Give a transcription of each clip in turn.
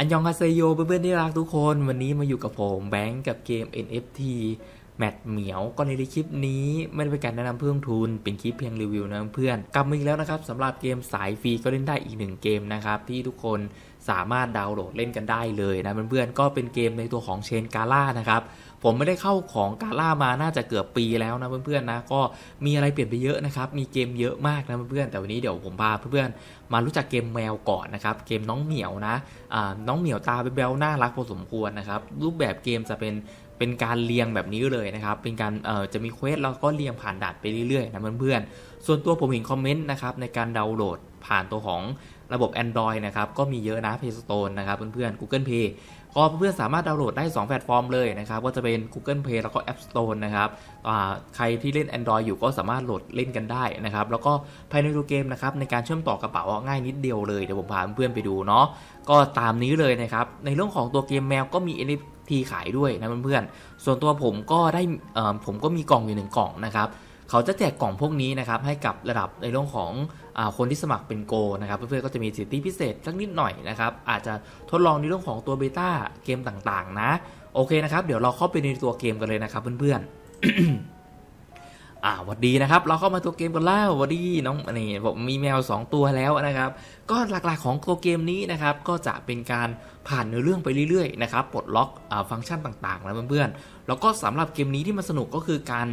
อันยองคาเซโยเพื่อนๆที่รักทุกคนวันนี้มาอยู่กับผมแบงก์กับเกม NFT แมทเหมียวก็ในคลิปนี้ไม่ได้เป็นการแนะนำเพิ่มทุน เป็นคลิปเพียงรีวิวนะเพื่อนกลับมาอีกแล้วนะครับสำหรับเกมสายฟรีก็เล่นได้อีกหนึ่งเกมนะครับที่ทุกคนสามารถดาวน์โหลดเล่นกันได้เลยนะเพื่อนๆก็เป็นเกมในตัวของเชนกาล่านะครับ ผมไม่ได้เข้าของกาล่ามาน่าจะเกือบปีแล้วนะเพื่อนๆนะก็มีอะไรเปลี่ยนไปเยอะนะครับมีเกมเยอะมากนะเพื่อนๆแต่วันนี้เดี๋ยวผมพาเพื่อนๆมารู้จักเกมแมวก่อนนะครับเกมน้องเหมียวนะอ่าน้องเหมียวตาเป็นแบลน่ารักพอสมควรนะครับรูปแบบเกมจะเป็นเป็นการเรียงแบบนี้เลยนะครับ เป็นการเอ่อจะมีเควสแล้วก็เรียงผ่านด่านไปเรื่อยๆนะเพื่อนๆ ส่วนตัวผมเห็นคอมเมนต์นะครับในการดาวน์โหลดผ่านตัวของระบบ Android นะครับ ก็มีเยอะนะ Play Store นะครับเพื่อนๆ Google Play ก็เพื่อนๆสามารถดาวน์โหลดได้ 2 แพลตฟอร์มเลยนะครับก็จะเป็น Google Play แล้วก็ App Store นะครับใครที่เล่น Android อยู่ก็สามารถโหลดเล่นกันได้นะครับแล้วก็ภายในตัวเกมนะครับในการเชื่อมต่อกระเป๋าง่ายนิดเดียวเลยเดี๋ยวผมพาเพื่อนๆไปดูเนาะก็ตามนี้เลยนะครับในเรื่องของตัวเกมแมวก็มี NFT ขายด้วยนะเพื่อนๆส่วนตัวผมก็ได้ผมก็มีกล่องอยู่หนึ่งกล่องนะครับ เขาจะแจกกล่องพวกนี้นะครับให้กับระดับในเรื่องของอคนที่สมัครเป็นโกนะครับเพื่อนๆก็จะมีสิทธิพิเศษสักนิดหน่อยนะครับอาจจะทดลองในเรื่องของตัวเบต้าเกมต่างๆนะโอเคนะครับเดี๋ยวเราเข้าไปในตัวเกมกันเลยนะครับเพื่อนๆอ่าวัดดีนะครับ เราเข้ามาตัวเกมกันแล้ววัดดีน้องนี่ผมมีแมว 2 ตัวแล้วนะครับ ก็หลักๆของตัวเกมนี้นะครับ ก็จะเป็นการผ่านเนื้อเรื่องไปเรื่อยๆนะครับปลดล็อกอฟังก์ชันต่างๆนะเพื่อนๆแล้วก็สำหรับเกมนี้ที่มันสนุกก็คือการ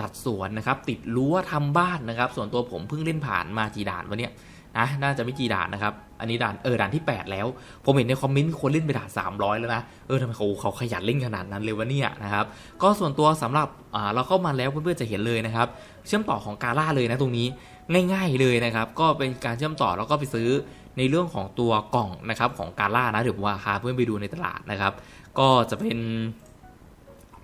ตัดสวนนะครับ ติดรั้วทำบ้านนะครับ ส่วนตัวผมเพิ่งเล่นผ่านมากี่ด่านวันเนี้ยนะน่าจะไม่กี่ด่านนะครับ อันนี้ด่านเออด่านที่ 8 แล้ว ผมเห็นในคอมเมนต์มีคนเล่นไปด่าน300 แล้วนะ เออทำไมเขาเขาขยันเล่นขนาดนั้นเลยวะเนี่ยนะครับ ก็ส่วนตัวสำหรับอ่าเราเข้ามาแล้วเพื่อนๆจะเห็นเลยนะครับ เชื่อมต่อของกาล่าเลยนะตรงนี้ง่าย ๆเลยนะครับ ก็เป็นการเชื่อมต่อแล้วก็ไปซื้อในเรื่องของตัวกล่องนะครับของกาล่านะเดี๋ยวผมว่าพาเพื่อนไปดูในตลาดนะครับ ก็จะเป็น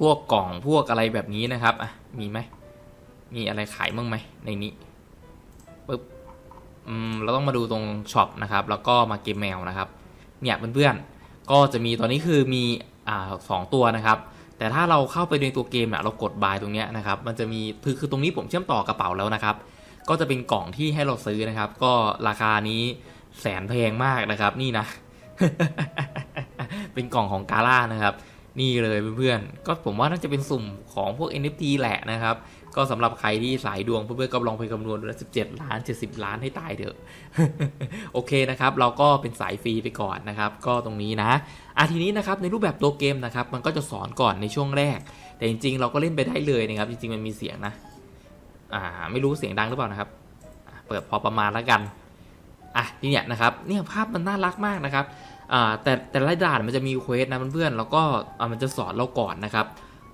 พวกกล่องพวกอะไรแบบนี้นะครับอะมีไหมมีอะไรขายบ้างไหมในนี้ปึ๊บอืมเราต้องมาดูตรงช็อปนะครับ แล้วก็มาเกมแมวนะครับ เนี่ยเพื่อนๆก็จะมีตอนนี้คือมีอ่าสองตัวนะครับ แต่ถ้าเราเข้าไปในตัวเกมเนี่ยเรากดบายตรงเนี้ยนะครับ มันจะมีคือคือตรงนี้ผมเชื่อมต่อกระเป๋าแล้วนะครับ ก็จะเป็นกล่องที่ให้เราซื้อนะครับ ก็ราคานี้แสนแพงมากนะครับ นี่นะ เป็นกล่องของกาล่านะครับ นี่เลยเพื่อนๆ ก็ผมว่าน่าจะเป็นสุ่มของพวก NFT แหละนะครับ ก็สำหรับใครที่สายดวงเพื่อนๆก็ลองไปคำนวณดูนะ17 ล้าน 70 ล้านให้ตายเถอะ โอเคนะครับ เราก็เป็นสายฟรีไปก่อนนะครับ ก็ตรงนี้นะอะทีนี้นะครับในรูปแบบตัวเกมนะครับ มันก็จะสอนก่อนในช่วงแรก แต่จริงๆ เราก็เล่นไปได้เลยนะครับ จริงๆ มันมีเสียงนะ อ่า ไม่รู้เสียงดังหรือเปล่านะครับ เปิดพอประมาณแล้วกัน อะที่เนี่ยนะครับเนี่ยภาพมันน่ารักมากนะครับอ่าแต่แต่ละด่านมันจะมีเควสนะเพื่อนๆแล้วก็อ่ามันจะสอนเราก่อนนะครับ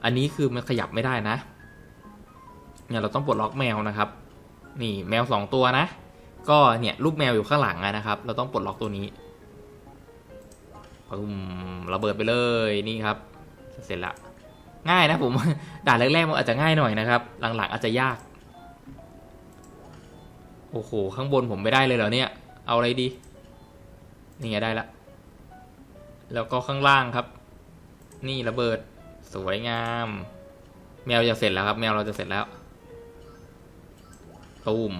อันนี้คือมันขยับไม่ได้นะเนี่ยเราต้องปลดล็อกแมวนะครับ นี่แมวสองตัวนะ ก็เนี่ยรูปแมวอยู่ข้างหลังนะครับ เราต้องปลดล็อกตัวนี้ปุ่มระเบิดไปเลยนี่ครับ เสร็จละง่ายนะผมด่านแรกๆมันอาจจะง่ายหน่อยนะครับ หลังๆอาจจะยาก โอ้โหข้างบนผมไม่ได้เลยเหรอเนี่ย เอาอะไรดี นี่ไงได้ละ แล้วก็ข้างล่างครับ นี่ระเบิด สวยงาม แมวจะเสร็จแล้วครับ แมวเราจะเสร็จแล้วตูม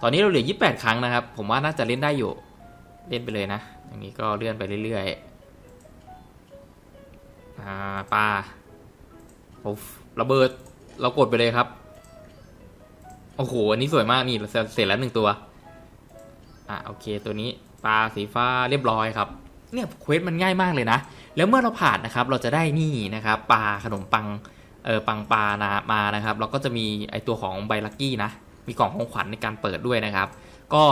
ตอนนี้เราเหลือ 28 ครั้งนะครับ ผมว่าน่าจะเล่นได้อยู่ เล่นไปเลยนะ อย่างนี้ก็เลื่อนไปเรื่อยๆ อ่าปลาโอ้ระเบิด เรากดไปเลยครับ โอ้โห อันนี้สวยมากนี่เสร็จแล้วหนึ่งตัว อะโอเคตัวนี้ปลาสีฟ้าเรียบร้อยครับ เนี่ยเควสมันง่ายมากเลยนะ แล้วเมื่อเราผ่านนะครับ เราจะได้นี่นะครับปลาขนมปัง เออปังปลานะมานะครับ เราก็จะมีไอตัวของใบลักกี้นะ มีกล่องของขวัญในการเปิดด้วยนะครับ ก็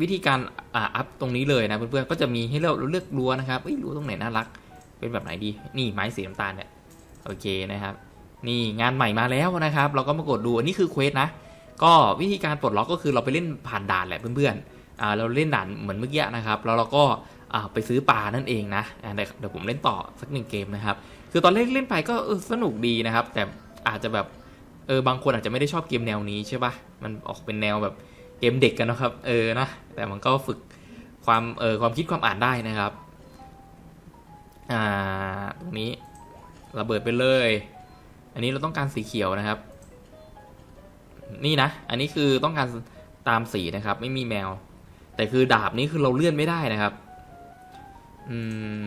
วิธีการอ่าอัพตรงนี้เลยนะเพื่อนๆ ก็จะมีให้เราเลือกรั้วนะครับเอ้ยรั้วตรงไหนน่ารัก เป็นแบบไหนดี นี่ไม้สีน้ำตาลเนี่ย โอเคนะครับ นี่งานใหม่มาแล้วนะครับ เราก็มากดดู อันนี้คือเควสนะ ก็วิธีการปลดล็อกก็คือเราไปเล่นผ่านด่านแหละเพื่อนๆอ่าเราเล่นด่านเหมือนเมื่อกี้นะครับแล้วเราก็อ่าไปซื้อปลานั่นเองนะเดี๋ยวผมเล่นต่อสักหนึ่งเกมนะครับ คือตอนเล่นเล่นไปก็ออสนุกดีนะครับ แต่อาจจะแบบเออบางคนอาจจะไม่ได้ชอบเกมแนวนี้ใช่ปะมันออกเป็นแนวแบบเกมเด็กกันนะครับ เออนะแต่มันก็ฝึกความเออความคิดความอ่านได้นะครับอ่าตรงนี้ระเบิดไปเลย อันนี้เราต้องการสีเขียวนะครับ นี่นะ อันนี้คือต้องการตามสีนะครับ ไม่มีแมว แต่คือดาบนี้คือเราเลื่อนไม่ได้นะครับ อืม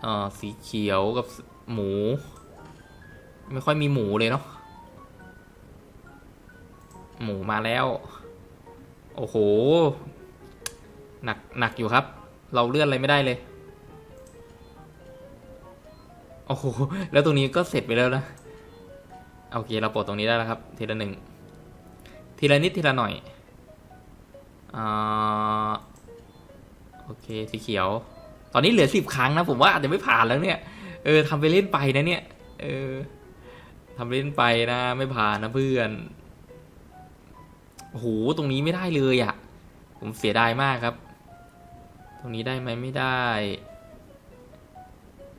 เอ่อสีเขียวกับหมู ไม่ค่อยมีหมูเลยเนาะหมูมาแล้ว โอ้โห หนักหนักอยู่ครับ เราเลื่อนอะไรไม่ได้เลย โอ้โห แล้วตรงนี้ก็เสร็จไปแล้วนะ โอเค เราปลดตรงนี้ได้แล้วครับ ทีละหนึ่ง ทีละนิดทีละหน่อยอโอเค สีเขียว ตอนนี้เหลือสิบครั้งนะ ผมว่าอาจจะไม่ผ่านแล้วเนี่ย เออทำไปเล่นไปนะเนี่ย เออทำเล่นไปนะ ไม่ผ่านนะเพื่อน โอ้โห ตรงนี้ไม่ได้เลยอะ่ะ ผมเสียดายมากครับ ตรงนี้ได้ไหมไม่ได้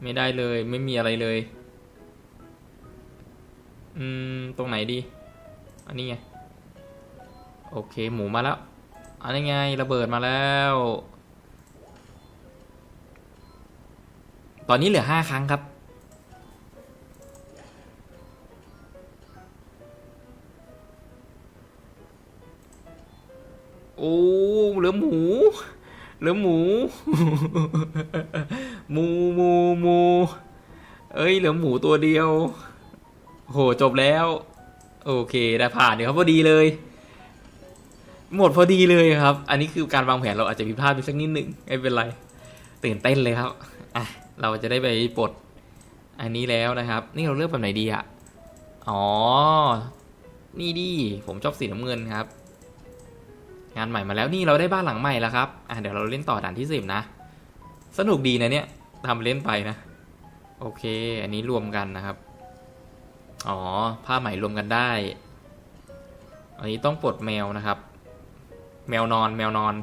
ไม่ได้เลย ไม่มีอะไรเลย อืม ตรงไหนดี อันนี้ไง โอเค หมูมาแล้ว อันนี้ไง ระเบิดมาแล้ว ตอนนี้เหลือห้าครั้งครับ โอ้ เหลือหมู เหลือหมู หมูหมูหมู เอ้ย เหลือหมูตัวเดียว โหจบแล้ว โอเคได้ผ่านเดี๋ยวครับพอดีเลย หมดพอดีเลยครับ อันนี้คือการวางแผนเราอาจจะผิดพลาดไปสักนิดหนึ่งไม่เป็นไรตื่นเต้นเลยครับอะเราจะได้ไปปลดอันนี้แล้วนะครับ นี่เราเลือกแบบไหนดีอะอ๋อ นี่ดิผมชอบสีน้ำเงินครับ งานใหม่มาแล้วนี่เราได้บ้านหลังใหม่แล้วครับอะเดี๋ยวเราเล่นต่อด่านที่สิบนะ สนุกดีนะเนี่ยทำเล่นไปนะ โอเค อันนี้รวมกันนะครับ อ๋อ ผ้าไหมรวมกันได้ อันนี้ต้องปลดแมวนะครับ แมวนอนแมวนอน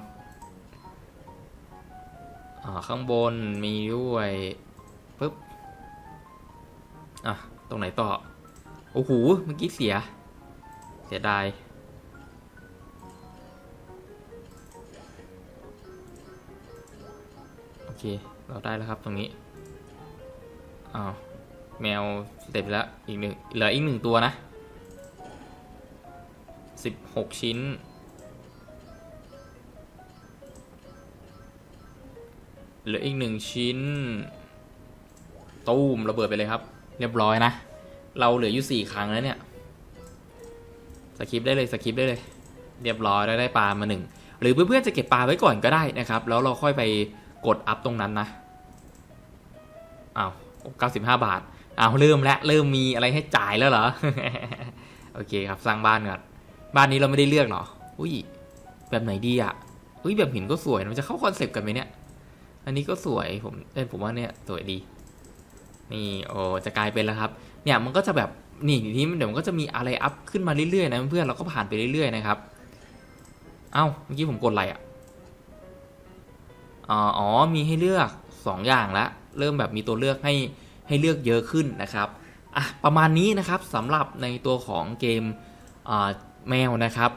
อ่ข้างบนมีด้วยปึ๊บ อะ ตรงไหนต่อ โอ้โห เมื่อกี้เสีย เสียดาย โอเค เราได้แล้วครับตรงนี้ อ้าว แมวเสร็จไปแล้วอีกหนึ่งเหลืออีกหนึ่งตัวนะสิบหกชิ้น เหลืออีกหนึ่งชิ้น ตูมระเบิดไปเลยครับ เรียบร้อยนะ เราเหลืออยู่สี่ครั้งแล้วเนี่ยสคริปต์ได้เลยสคริปต์ได้เลย เรียบร้อยแล้วได้ปลามาหนึ่งหรือเพื่อนๆจะเก็บปลาไว้ก่อนก็ได้นะครับ แล้วเราค่อยไปกดอัพตรงนั้นนะอ้าวเก้าสิบห้าบาทอ้าเริ่มแล้วเริ่มมีอะไรให้จ่ายแล้วเหรอ โอเคครับสร้างบ้านก่อนบ้านนี้เราไม่ได้เลือกเหรอ อุ้ย แบบไหนดีอะ อุ้ยแบบหินก็สวยมันจะเข้าคอนเซปต์กันไหมเนี่ย อันนี้ก็สวยผมเอ้ผมว่าเนี่ยสวยดี นี่โอ้จะกลายเป็นแล้วครับ เนี่ยมันก็จะแบบนี่ทีนี้เดี๋ยวมันก็จะมีอะไรอัพขึ้นมาเรื่อยๆนะเพื่อนเราก็ผ่านไปเรื่อยๆนะครับ เอ้าเมื่อกี้ผมกดอะไรอะอ๋อมีให้เลือก 2 อย่างละ เริ่มแบบมีตัวเลือกให้ ให้เลือกเยอะขึ้นนะครับอะประมาณนี้นะครับสำหรับในตัวของเกมแมวนะครับ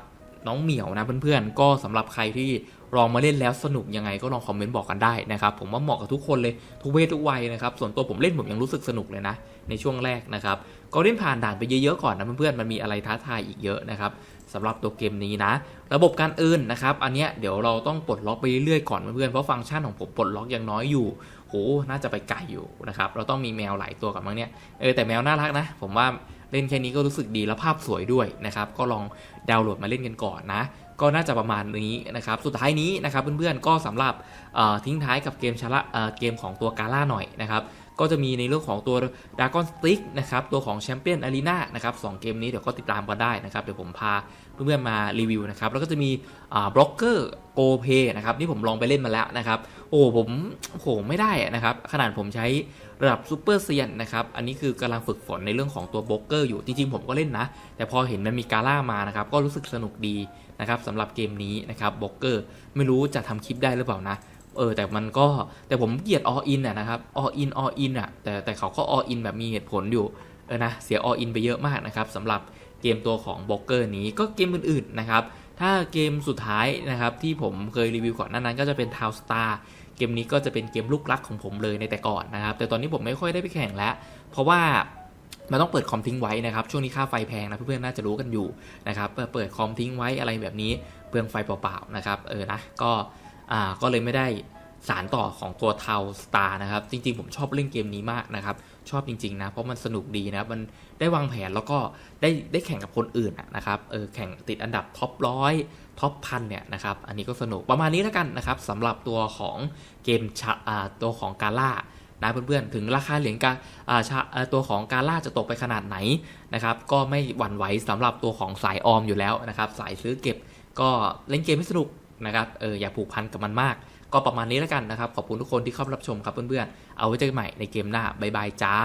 น้องเหมียวนะเพื่อนๆ ก็สำหรับใครที่ ลองมาเล่นแล้วสนุกยังไงก็ลองคอมเมนต์บอกกันได้นะครับผมว่าเหมาะกับทุกคนเลยทุกเพศทุกวัยนะครับส่วนตัวผมเล่นผมยังรู้สึกสนุกเลยนะในช่วงแรกนะครับก็เล่นผ่านด่านไปเยอะๆก่อนนะเพื่อนๆมันมีอะไรท้าทายอีกเยอะนะครับสำหรับตัวเกมนี้นะ ระบบการอื่นนะครับอันเนี้ยเดี๋ยวเราต้องปลดล็อกไปเรื่อยๆก่อนเพื่อนๆเพราะฟังก์ชันของผมปลดล็อกยังน้อยอยู่โหน่าจะไปไกลอยู่นะครับเราต้องมีแมวหลายตัวกับมั้งเนี่ยเออแต่แมวน่ารักนะ ผมว่าเล่นแค่นี้ก็รู้สึกดีแล้วภาพสวยด้วยนะครับก็ลอง ดาวน์โหลดมาเล่นกันก่อนนะ ก็น่าจะประมาณนี้นะครับ สุดท้ายนี้นะครับเพื่อนๆก็สำหรับทิ้งท้ายกับเกมชาระเกมของตัวกาล่าหน่อยนะครับ ก็จะมีในเรื่องของตัว Dragon Stick นะครับ ตัวของ Champion Arena นะครับสองเกมนี้เดี๋ยวก็ติดตามกันได้นะครับ เดี๋ยวผมพาเพื่อนๆมารีวิวนะครับ แล้วก็จะมีบล็อกเกอร์โกเพนะครับนี่ผมลองไปเล่นมาแล้วนะครับ โอ้ผมโหไม่ได้นะครับ ขนาดผมใช้ระดับซูเปอร์เซียนนะครับ อันนี้คือกำลังฝึกฝนในเรื่องของตัวบล็อกเกอร์อยู่ จริงๆ ผมก็เล่นนะ แต่พอเห็นมันมีกาล่ามานะครับ ก็รู้สึกสนุกดีนะครับสำหรับเกมนี้นะครับบล็อกเกอร์ไม่รู้จะทำคลิปได้หรือเปล่านะ เออแต่มันก็แต่ผมเกลียด all in อะนะครับ all in all in อะแต่แต่เขาก็ all in แบบมีเหตุผลอยู่เออนะเสีย all in ไปเยอะมากนะครับสำหรับเกมตัวของบล็อกเกอร์นี้ก็เกมอื่นๆนะครับถ้าเกมสุดท้ายนะครับที่ผมเคยรีวิวก่อนหน้านั้นก็จะเป็น Town Star เกมนี้ก็จะเป็นเกมลูกรักของผมเลยในแต่ก่อนนะครับ แต่ตอนนี้ผมไม่ค่อยได้ไปแข่งแล้ว เพราะว่ามันต้องเปิดคอมทิ้งไว้นะครับ ช่วงนี้ค่าไฟแพงนะเพื่อนๆน่าจะรู้กันอยู่นะครับเปิดคอมทิ้งไว้อะไรแบบนี้เปลืองไฟเปล่าๆนะครับเออนะก็ อ่าก็เลยไม่ได้สารต่อของตัวเทาสตาร์นะครับ จริงๆ ผมชอบเล่นเกมนี้มากนะครับ ชอบจริง ๆ นะ เพราะมันสนุกดีนะครับมันได้วางแผนแล้วก็ได้ได้แข่งกับคนอื่นนะครับเออแข่งติดอันดับท็อปร้อยท็อปพันเนี่ยนะครับ อันนี้ก็สนุกประมาณนี้แล้วกันนะครับสำหรับตัวของเกมชาตัวของกาล่านะเพื่อนๆ ถึงราคาเหรียญกาชาตัวของกาล่าจะตกไปขนาดไหนนะครับ ก็ไม่หวั่นไหวสำหรับตัวของสายออมอยู่แล้วนะครับ สายซื้อเก็บก็เล่นเกมให้สนุก นะครับเอออย่าผูกพันกับมันมาก ก็ประมาณนี้แล้วกันนะครับ ขอบคุณทุกคนที่เข้ารับชมครับเพื่อนๆ เอาไว้เจอกันใหม่ในเกมหน้าบ๊ายบายจ้า